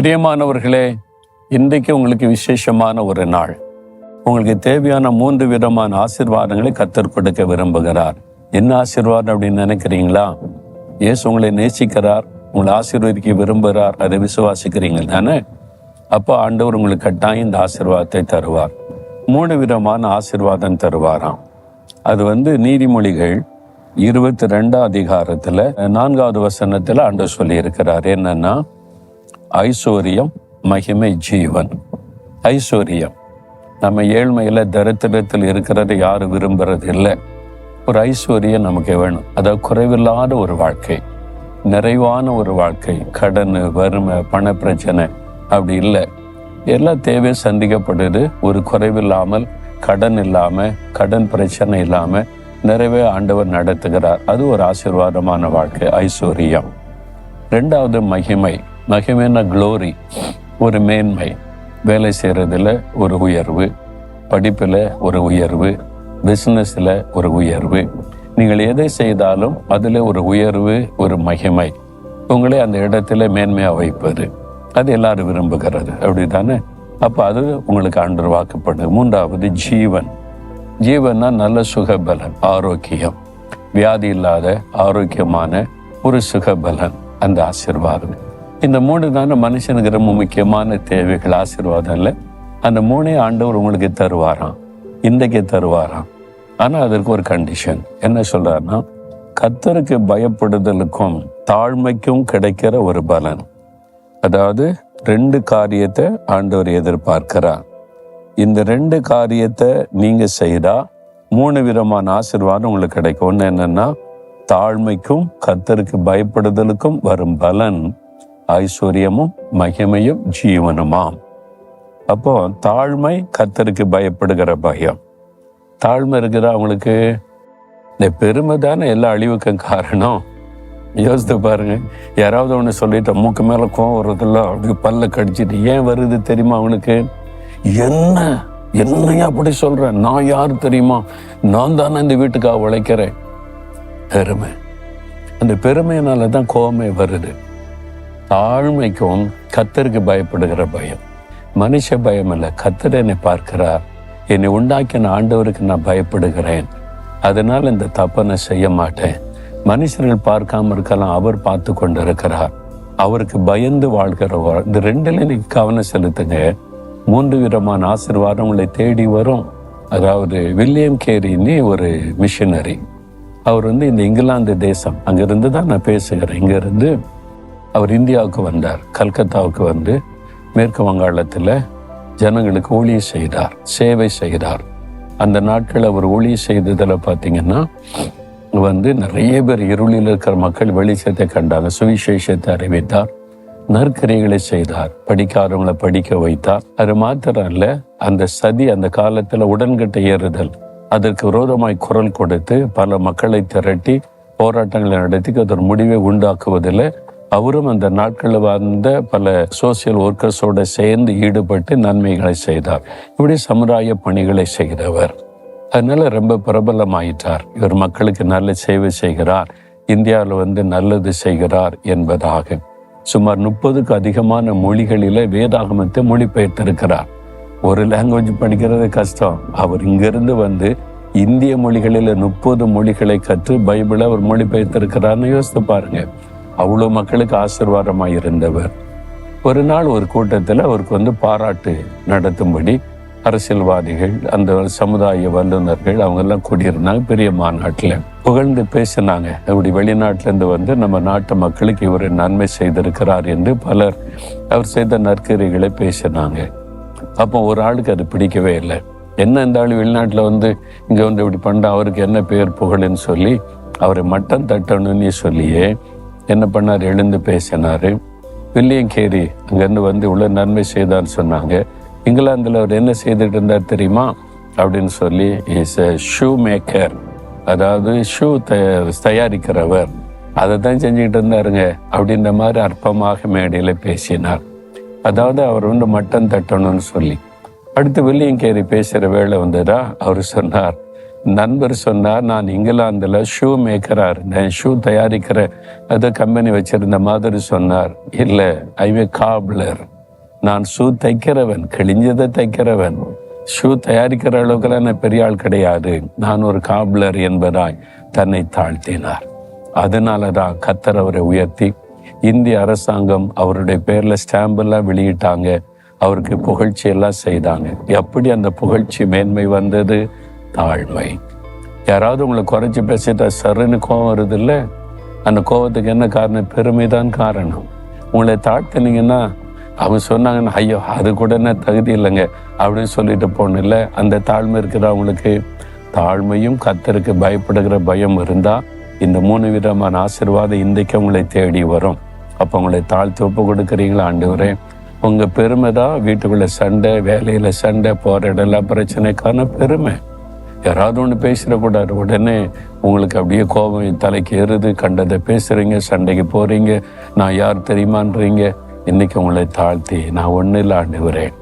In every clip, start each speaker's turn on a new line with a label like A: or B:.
A: பிரியமானவர்களே இன்றைக்கு உங்களுக்கு விசேஷமான ஒரு நாள். உங்களுக்கு தேவையான மூன்று விதமான ஆசிர்வாதங்களை கத்தர் கொடுக்க விரும்புகிறார். என்ன ஆசீர்வாதம் அப்படின்னு நினைக்கிறீங்களா? இயேசு உங்களை நேசிக்கிறார் உங்களை ஆசீர்வதிக்க விரும்புகிறார் அதை விசுவாசிக்கிறீங்க தானே? அப்போ ஆண்டவர் உங்களுக்கு கட்டாயம் இந்த ஆசிர்வாதத்தை தருவார். மூணு விதமான ஆசீர்வாதம் தருவாராம். அது வந்து நீதிமொழிகள் இருபத்தி ரெண்டாம் அதிகாரத்தில் நான்காவது வசனத்தில் ஆண்டு சொல்லியிருக்கிறார். என்னன்னா ஐஸ்வர்யம் மகிமை ஜீவன். ஐஸ்வர்யம். நம்ம ஏழ்மையில் தரித்திரத்தில் இருக்கிறத யாரும் விரும்புறது இல்லை ஒரு ஐஸ்வர்யம் நமக்கு வேணும். அதாவது குறைவில்லாத ஒரு வாழ்க்கை. நிறைவான ஒரு வாழ்க்கை. கடன் வறுமை பண பிரச்சனை அப்படி இல்லை. எல்லா தேவையும் சந்திக்கப்படுது. ஒரு குறைவில்லாமல் கடன் இல்லாமல் கடன் பிரச்சனை இல்லாமல் நிறைவே ஆண்டவர் நடத்துகிறார். அது ஒரு ஆசீர்வாதமான வாழ்க்கை. ஐஸ்வர்யம். ரெண்டாவது மகிமை. மகிமைன்னா க்ளோரி ஒரு மேன்மை. வேலை செய்கிறதுல ஒரு உயர்வு படிப்பில் ஒரு உயர்வு பிஸ்னஸில் ஒரு உயர்வு. நீங்கள் எதை செய்தாலும் அதில் ஒரு உயர்வு ஒரு மகிமை. உங்களை அந்த இடத்துல மேன்மையாக வைப்பது. அது எல்லாரும் விரும்புகிறது. அப்படி தானே அப்போ அது உங்களுக்கு அன்றுவாக்கப்படுது மூன்றாவது ஜீவன். ஜீவன்னா நல்ல சுகபலன் ஆரோக்கியம். வியாதி இல்லாத ஆரோக்கியமான ஒரு சுகபலன். அந்த ஆசீர்வாதம். இந்த மூணு தானே மனுஷனுக்கு ரொம்ப முக்கியமான தேவைகள் ஆசீர்வாதம் இல்லை அந்த மூணே ஆண்டவர் உங்களுக்கு தருவாராம். இன்றைக்கு தருவாராம். ஆனால் அதற்கு ஒரு கண்டிஷன் என்ன சொல்கிறாருன்னா கத்தருக்கு பயப்படுதலுக்கும் தாழ்மைக்கும் கிடைக்கிற ஒரு பலன். அதாவது ரெண்டு காரியத்தை ஆண்டவர் எதிர்பார்க்கிறார். இந்த ரெண்டு காரியத்தை நீங்க செய்தா மூணு விதமான ஆசீர்வாதம் உங்களுக்கு கிடைக்கும். ஒன்று என்னன்னா தாழ்மைக்கும் கத்தருக்கு பயப்படுதலுக்கும் வரும் பலன். ஐஸ்வர்யமும் மகிமையும் ஜீவனுமாம். அப்போ தாழ்மை கத்தருக்கு பயப்படுகிற பயம். தாழ்மை இருக்குதா அவங்களுக்கு? இந்த பெருமை தானே எல்லா அழிவுக்கும் காரணம். யோசித்து பாருங்க. யாராவது ஒன்று சொல்லிட்டு மூக்கு மேல கோவம் வர்றதில்ல அவனுக்கு பல்ல கடிச்சிட்டு ஏன் வருது தெரியுமா அவனுக்கு? என்ன? என்னையா அப்படி சொல்கிறேன் நான் யார் தெரியுமா? நான் தானே இந்த வீட்டுக்காக உழைக்கிறேன். பெருமை. அந்த பெருமையினால தான் கோபமே வருது. தாழ்மைக்கும் கத்தருக்கு பயப்படுகிற பயம். மனுஷ பயம் இல்லை கத்தர் என்னை பார்க்கிறார். என்னை உண்டாக்கின ஆண்டவருக்கு நான் பயப்படுகிறேன். அதனால் இந்த தப்பை நான் செய்ய மாட்டேன். மனுஷர்கள் பார்க்காம இருக்கலாம் அவர் பார்த்து கொண்டு இருக்கிறார் அவருக்கு பயந்து வாழ்கிறவர். இந்த ரெண்டுல நீ கவனம் செலுத்துங்க. மூன்று விதமான ஆசிர்வாதம் உங்களை தேடி வரும். அதாவது வில்லியம் கேரின்னு ஒரு மிஷினரி அவர் வந்து இந்த இங்கிலாந்து தேசம். அங்கிருந்து தான் நான் பேசுகிறேன். இங்கிருந்து அவர் இந்தியாவுக்கு வந்தார் கல்கத்தாவுக்கு வந்து மேற்கு வங்காளத்தில் ஜனங்களுக்கு ஊழியம் செய்தார் சேவை செய்தார். அந்த நாட்கள் அவர் ஊழியம் செய்ததில் பார்த்தீங்கன்னா வந்து நிறைய பேர் இருளில் இருக்கிற மக்கள் வெளிச்சத்தை கண்டாங்க சுவிசேஷத்தை அறிவித்தார் நற்கரிகளை செய்தார் படிக்காதவங்களை படிக்க வைத்தார். அது மாத்திரம் அல்ல அந்த சதி அந்த காலத்தில் உடன்கட்டை ஏறுதல் அதற்கு விரோதமாய் குரல் கொடுத்து பல மக்களை திரட்டி போராட்டங்களை நடத்தி அதன் முடிவை உண்டாக்குவதில் அவரும் அந்த நாட்களில் வந்த பல சோசியல் ஒர்க்கர்ஸோட சேர்ந்து ஈடுபட்டு நன்மைகளை செய்தார். இப்படி சமுதாய பணிகளை செய்தவர். அதனால ரொம்ப பிரபலமாயிட்டார். இவர் மக்களுக்கு நல்ல சேவை செய்கிறார். இந்தியாவில் வந்து நல்லது செய்கிறார் என்பதாக. சுமார் முப்பதுக்கு அதிகமான மொழிகளில வேதாகமத்தை மொழிபெயர்த்திருக்கிறார். ஒரு லாங்குவேஜ் படிக்கிறது கஷ்டம். அவர் இங்கிருந்து வந்து இந்திய மொழிகளில் முப்பது மொழிகளை கற்று பைபிளை அவர் மொழிபெயர்த்திருக்கிறார்னு யோசித்து பாருங்க. அவ்வளோ மக்களுக்கு ஆசீர்வாதமாக இருந்தவர். ஒரு நாள் ஒரு கூட்டத்தில் அவருக்கு வந்து பாராட்டு நடத்தும்படி அரசியல்வாதிகள் அந்த சமுதாய வல்லுநர்கள் அவங்கெல்லாம் கூடியிருந்தாங்க பெரிய மாநாட்டில். புகழ்ந்து பேசினாங்க. இப்படி வெளிநாட்டிலேருந்து வந்து நம்ம நாட்டு மக்களுக்கு இவர் நன்மை செய்திருக்கிறார் என்று பலர் அவர் செய்த நற்கரிகளை பேசினாங்க. அப்போ ஒரு ஆளுக்கு அது பிடிக்கவே இல்லை. என்ன இந்த ஆள் வெளிநாட்டில் வந்து இங்கே வந்து இப்படி பண்ண அவருக்கு என்ன பேர் புகழுன்னு சொல்லி அவரை மட்டம் தட்டணும்னு சொல்லியே என்ன பண்ணார்? எழுந்து பேசினார். வில்லியம் கேரி அங்கேருந்து வந்து இவ்வளோ நன்மை செய்தான்னு சொன்னாங்க. இங்கிலாந்தில் அவர் என்ன செய்துட்டு இருந்தார் தெரியுமா? அப்படின்னு சொல்லி இஸ் எ ஷூ மேக்கர் அதாவது ஷூ தயாரிக்கிறவர். அதை தான் செஞ்சுக்கிட்டு இருந்தாருங்க அப்படின்ற மாதிரி அற்பமாக மேடையில் பேசினார். அதாவது அவர் வந்து மட்டம் தட்டணும்னு சொல்லி. அடுத்து வில்லியம் கேரி பேசுகிற வேலை வந்ததா? அவர் சொன்னார். நண்பர் சொன்னார் நான் இங்கிலாந்துல ஷூ மேக்கராக இருந்தேன். ஷூ தயாரிக்கிற அது கம்பெனி வச்சிருந்த மாதிரி சொன்னார். இல்லை ஐவே காப்லர் நான் ஷூ தைக்கிறவன் கிழிஞ்சதை தைக்கிறவன். ஷூ தயாரிக்கிற அளவுக்குலாம் நான் பெரிய ஆள் கிடையாது. நான் ஒரு காப்லர் என்பதாய் தன்னை தாழ்த்தினார். அதனால தான் கத்தர் அவரை உயர்த்தி இந்திய அரசாங்கம் அவருடைய பேர்ல ஸ்டாம்ப் எல்லாம் வெளியிட்டாங்க. அவருக்கு புகழ்ச்சி எல்லாம் செய்தாங்க. எப்படி அந்த புகழ்ச்சி மேன்மை வந்தது? தாழ்மை. யாராவது உங்களை குறைச்சி பேசிட்டா சருன்னு கோவம் வருது இல்லை அந்த கோவத்துக்கு என்ன காரணம்? பெருமைதான் காரணம். உங்களை தாழ்த்தினீங்கன்னா அவங்க சொன்னாங்கன்னா ஐயோ அது கூட என்ன தகுதி இல்லைங்க. அப்படின்னு சொல்லிட்டு போகணும் இல்லை அந்த தாழ்மை இருக்கிற அவங்களுக்கு தாழ்மையும் கத்தருக்கு பயப்படுகிற பயம் இருந்தால் இந்த மூணு விதமான ஆசீர்வாதம் இன்றைக்கு உங்களை தேடி வரும். அப்போ உங்களை தாழ்த்து ஒப்பு கொடுக்குறீங்களா ஆண்டவரே? உங்கள் பெருமை தான் வீட்டுக்குள்ளே சண்டை வேலையில் சண்டை போற இடம்லாம் பிரச்சனைக்கான பெருமை. யாராவது ஒன்று பேசிடக்கூடாது உடனே உங்களுக்கு அப்படியே கோபம் தலைக்கு ஏறுது. கண்டதை பேசுகிறீங்க சண்டைக்கு போகிறீங்க நான் யார் தெரியுமான்றீங்க. இன்னைக்கு உங்களை தாழ்த்தி நான் ஒன்றும் இல்லை ஆண்டுகிறேன்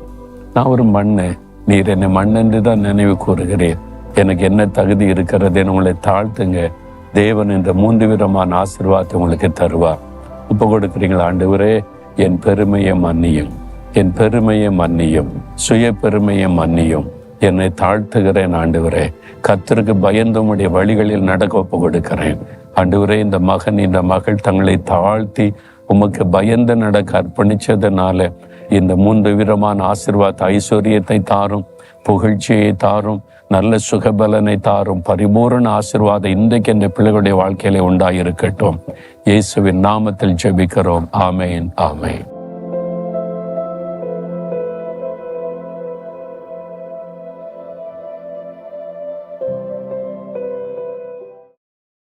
A: நான் ஒரு மண்ணு. நீர் என்னை மண்ணென்று தான் நினைவு கூறுகிறேன். எனக்கு என்ன தகுதி இருக்கிறதுன்னு உங்களை தாழ்த்துங்க. தேவன் இந்த மூன்று விதமான ஆசீர்வாதத்தை உங்களுக்கு தருவார் இப்போ கொடுக்குறீங்களா ஆண்டவரே? என் பெருமையை மன்னியும். என் பெருமையை மன்னியும். சுய பெருமையை மன்னியும். என்னை தாழ்த்துகிறேன் ஆண்டவரே. கத்தருக்கு பயந்து உடைய வழிகளில் நடக்க ஒப்பு கொடுக்கிறேன் ஆண்டவரே இந்த மகன் இந்த மகள் தங்களை தாழ்த்தி உமக்கு பயந்து நடக்க அர்ப்பணிச்சதுனால இந்த மூன்று வீரமான ஆசிர்வாத் ஐஸ்வர்யத்தை தாரும் புகழ்ச்சியை தாரும் நல்ல சுகபலனை தாரும் பரிபூரண ஆசிர்வாதம் இன்றைக்கு இந்த பிள்ளைகளுடைய வாழ்க்கையில உண்டாயிருக்கட்டும். இயேசுவின் நாமத்தில் ஜெபிக்கிறோம். ஆமேன் ஆமேன்.